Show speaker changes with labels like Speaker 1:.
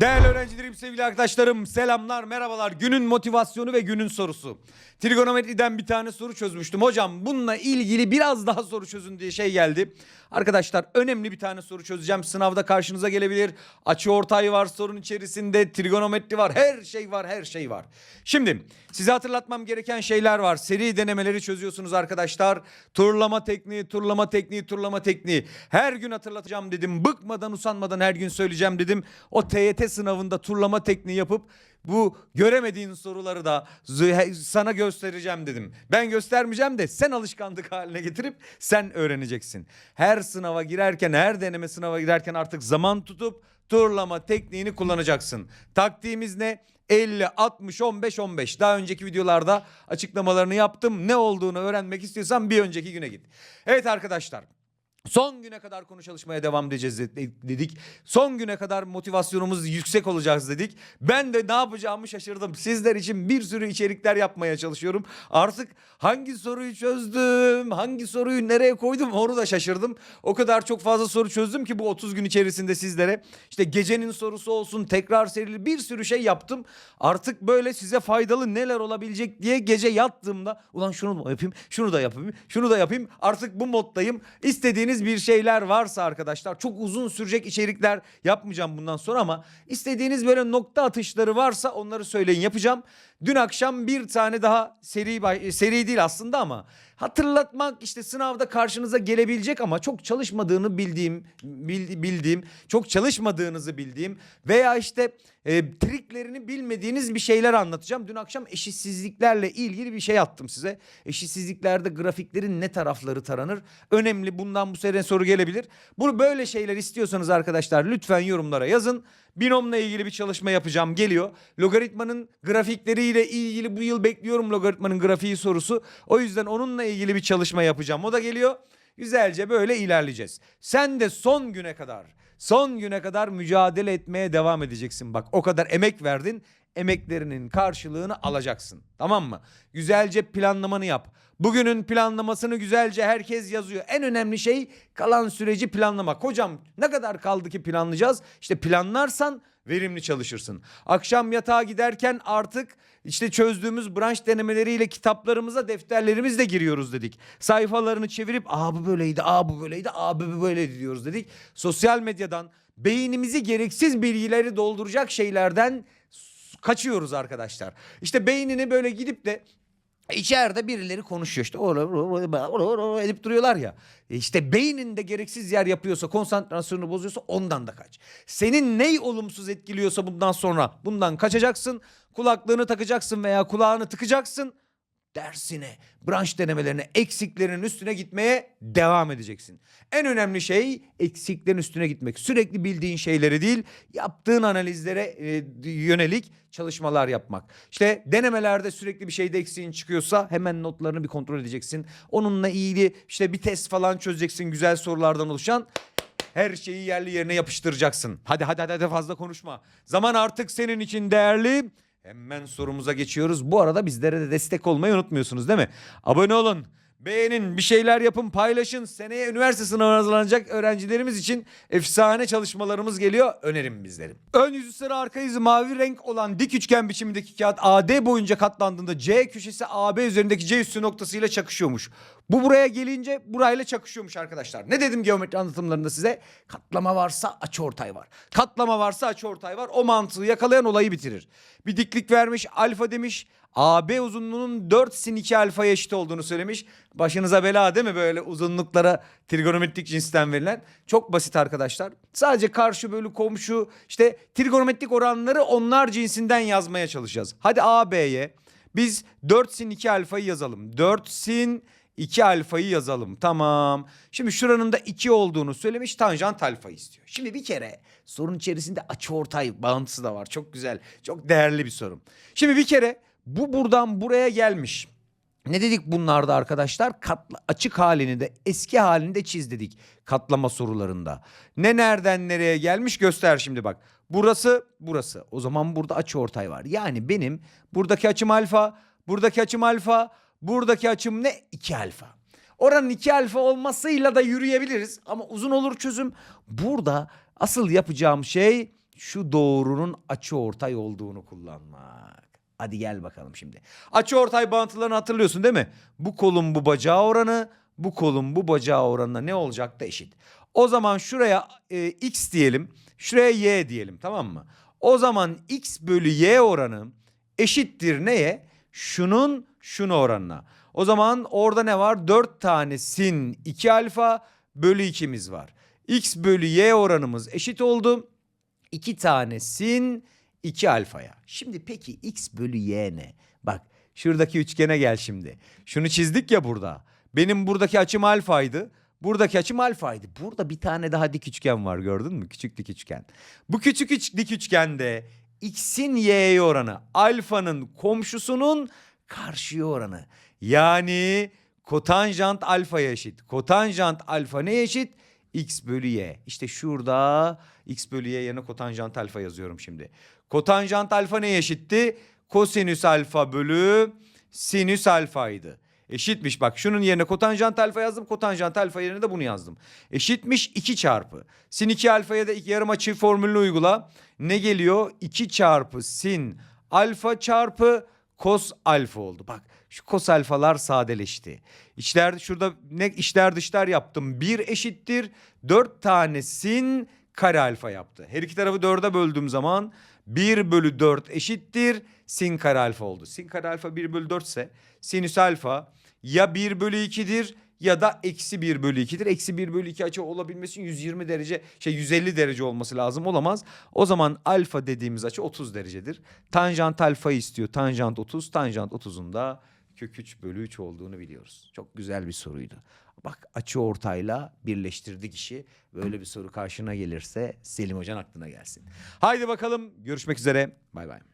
Speaker 1: Değerli öğrencilerim, sevgili arkadaşlarım, selamlar, merhabalar. Günün motivasyonu ve günün sorusu. Trigonometriden bir tane soru çözmüştüm. Hocam bununla ilgili biraz daha soru çözün diye şey geldi. Arkadaşlar önemli bir tane soru çözeceğim. Sınavda karşınıza gelebilir. Açı ortay var sorun içerisinde. Trigonometri var. Her şey var, her şey var. Şimdi size hatırlatmam gereken şeyler var. Seri denemeleri çözüyorsunuz arkadaşlar. Turlama tekniği, turlama tekniği, turlama tekniği. Her gün hatırlatacağım dedim. Bıkmadan, usanmadan her gün söyleyeceğim dedim. O TYT sınavında turlama tekniği yapıp bu göremediğin soruları da sana göstereceğim dedim. Ben göstermeyeceğim de sen alışkanlık haline getirip sen öğreneceksin. Her sınava girerken, her deneme sınava girerken artık zaman tutup turlama tekniğini kullanacaksın. Taktiğimiz ne? 50, 60, 15, 15. Daha önceki videolarda açıklamalarını yaptım. Ne olduğunu öğrenmek istiyorsan bir önceki güne git. Evet arkadaşlar. Son güne kadar konu çalışmaya devam edeceğiz de- dedik. Son güne kadar motivasyonumuz yüksek olacağız dedik. Ben de ne yapacağımı şaşırdım. Sizler için bir sürü içerikler yapmaya çalışıyorum. Artık hangi soruyu çözdüm, hangi soruyu nereye koydum onu da şaşırdım. O kadar çok fazla soru çözdüm ki bu 30 gün içerisinde sizlere. İşte gecenin sorusu olsun, tekrar serili bir sürü şey yaptım. Artık böyle size faydalı neler olabilecek diye gece yattığımda ulan şunu da yapayım, şunu da yapayım, şunu da yapayım. Artık bu moddayım. İstediğiniz bir şeyler varsa arkadaşlar çok uzun sürecek içerikler yapmayacağım bundan sonra ama istediğiniz böyle nokta atışları varsa onları söyleyin yapacağım. Dün akşam bir tane daha seri bay- seri değil aslında ama hatırlatmak işte sınavda karşınıza gelebilecek ama çok çalışmadığını bildiğim bil- bildiğim çok çalışmadığınızı bildiğim veya işte e, triklerini bilmediğiniz bir şeyler anlatacağım. Dün akşam eşitsizliklerle ilgili bir şey attım size. Eşitsizliklerde grafiklerin ne tarafları taranır? Önemli bundan bu sene soru gelebilir. Bunu böyle şeyler istiyorsanız arkadaşlar lütfen yorumlara yazın. Binomla ilgili bir çalışma yapacağım geliyor. Logaritmanın grafikleriyle ilgili bu yıl bekliyorum logaritmanın grafiği sorusu. O yüzden onunla ilgili bir çalışma yapacağım. O da geliyor. Güzelce böyle ilerleyeceğiz. Sen de son güne kadar, son güne kadar mücadele etmeye devam edeceksin. Bak o kadar emek verdin. Emeklerinin karşılığını alacaksın. Tamam mı? Güzelce planlamanı yap. Bugünün planlamasını güzelce herkes yazıyor. En önemli şey kalan süreci planlamak. Hocam ne kadar kaldı ki planlayacağız? İşte planlarsan verimli çalışırsın. Akşam yatağa giderken artık işte çözdüğümüz branş denemeleriyle kitaplarımıza defterlerimizle giriyoruz dedik. Sayfalarını çevirip aa bu böyleydi, aa bu böyleydi, aa bu böyleydi diyoruz dedik. Sosyal medyadan beynimizi gereksiz bilgileri dolduracak şeylerden kaçıyoruz arkadaşlar. İşte beynini böyle gidip de İçeride birileri konuşuyor işte edip duruyorlar ya. E İşte beyninde gereksiz yer yapıyorsa konsantrasyonunu bozuyorsa ondan da kaç. Senin ney olumsuz etkiliyorsa bundan sonra bundan kaçacaksın. Kulaklığını takacaksın veya kulağını tıkacaksın. Dersine, branş denemelerine, eksiklerin üstüne gitmeye devam edeceksin. En önemli şey eksiklerin üstüne gitmek. Sürekli bildiğin şeyleri değil, yaptığın analizlere e, yönelik çalışmalar yapmak. İşte denemelerde sürekli bir şeyde eksiğin çıkıyorsa hemen notlarını bir kontrol edeceksin. Onunla ilgili işte bir test falan çözeceksin güzel sorulardan oluşan. Her şeyi yerli yerine yapıştıracaksın. Hadi hadi hadi hadi fazla konuşma. Zaman artık senin için değerli. Hemen sorumuza geçiyoruz. Bu arada bizlere de destek olmayı unutmuyorsunuz değil mi? Abone olun. Beğenin, bir şeyler yapın, paylaşın. Seneye üniversite sınavına hazırlanacak öğrencilerimiz için efsane çalışmalarımız geliyor. Önerim bizlerim. Ön yüzü sarı, arka yüzü mavi renk olan dik üçgen biçimindeki kağıt AD boyunca katlandığında C köşesi AB üzerindeki C üssü noktasıyla çakışıyormuş. Bu buraya gelince burayla çakışıyormuş arkadaşlar. Ne dedim geometri anlatımlarında size? Katlama varsa açıortay var. Katlama varsa açıortay var. O mantığı yakalayan olayı bitirir. Bir diklik vermiş, alfa demiş. AB uzunluğunun 4 sin 2 alfaya eşit olduğunu söylemiş. Başınıza bela değil mi böyle uzunluklara trigonometrik cinsten verilen? Çok basit arkadaşlar. Sadece karşı bölü komşu işte trigonometrik oranları onlar cinsinden yazmaya çalışacağız. Hadi AB'ye biz 4 sin 2 alfayı yazalım. 4 sin 2 alfayı yazalım. Tamam. Şimdi şuranın da 2 olduğunu söylemiş. Tanjant alfa istiyor. Şimdi bir kere sorun içerisinde açıortay bağıntısı da var. Çok güzel. Çok değerli bir sorum. Şimdi bir kere bu buradan buraya gelmiş. Ne dedik bunlarda arkadaşlar? Katla, açık halini de eski halini de çiz dedik katlama sorularında. Ne nereden nereye gelmiş göster şimdi bak. Burası burası. O zaman burada açı ortay var. Yani benim buradaki açım alfa, buradaki açım alfa, buradaki açım ne? 2 alfa. Oranın 2 alfa olmasıyla da yürüyebiliriz ama uzun olur çözüm. Burada asıl yapacağım şey şu doğrunun açı ortay olduğunu kullanmak. Hadi gel bakalım şimdi. Açı ortay bağıntılarını hatırlıyorsun değil mi? Bu kolun bu bacağı oranı, bu kolun bu bacağı oranına ne olacak da eşit. O zaman şuraya e, x diyelim, şuraya y diyelim tamam mı? O zaman x bölü y oranı eşittir neye? Şunun şunu oranına. O zaman orada ne var? 4 tane sin 2 alfa bölü 2'miz var. X bölü y oranımız eşit oldu. 2 tane sin 2 alfaya. Şimdi peki x bölü y ne? Bak şuradaki üçgene gel şimdi. Şunu çizdik ya burada. Benim buradaki açım alfaydı. Buradaki açım alfaydı. Burada bir tane daha dik üçgen var gördün mü? Küçük dik üçgen. Bu küçük üç, dik üçgende x'in y'ye oranı alfanın komşusunun karşıya oranı. Yani kotanjant alfaya eşit. Kotanjant alfa ne eşit? X bölü y. İşte şurada x bölü y yerine kotanjant alfa yazıyorum şimdi. Kotanjant alfa ne eşitti? Kosinüs alfa bölü sinüs alfaydı. Eşitmiş bak şunun yerine kotanjant alfa yazdım. Kotanjant alfa yerine de bunu yazdım. Eşitmiş 2 çarpı. Sin 2 alfaya da ilk yarım açı formülünü uygula. Ne geliyor? 2 çarpı sin alfa çarpı kos alfa oldu. Bak şu kos alfalar sadeleşti. İçler şurada ne içler dışlar yaptım. 1 eşittir 4 tane sin kare alfa yaptı. Her iki tarafı 4'e böldüğüm zaman 1 bölü 4 eşittir sin kare alfa oldu. Sin kare alfa 1 bölü 4 ise sinüs alfa ya 1 bölü 2'dir ya da eksi 1 bölü 2'dir. Eksi 1 bölü 2 açı olabilmesi için 120 derece şey 150 derece olması lazım olamaz. O zaman alfa dediğimiz açı 30 derecedir. Tanjant alfayı istiyor. Tanjant 30. Tanjant 30'un da kök 3 bölü 3 olduğunu biliyoruz. Çok güzel bir soruydu. Bak açı ortayla birleştirdik işi. Böyle bir soru karşına gelirse Selim Hoca'nın aklına gelsin. Haydi bakalım görüşmek üzere. Bay bay.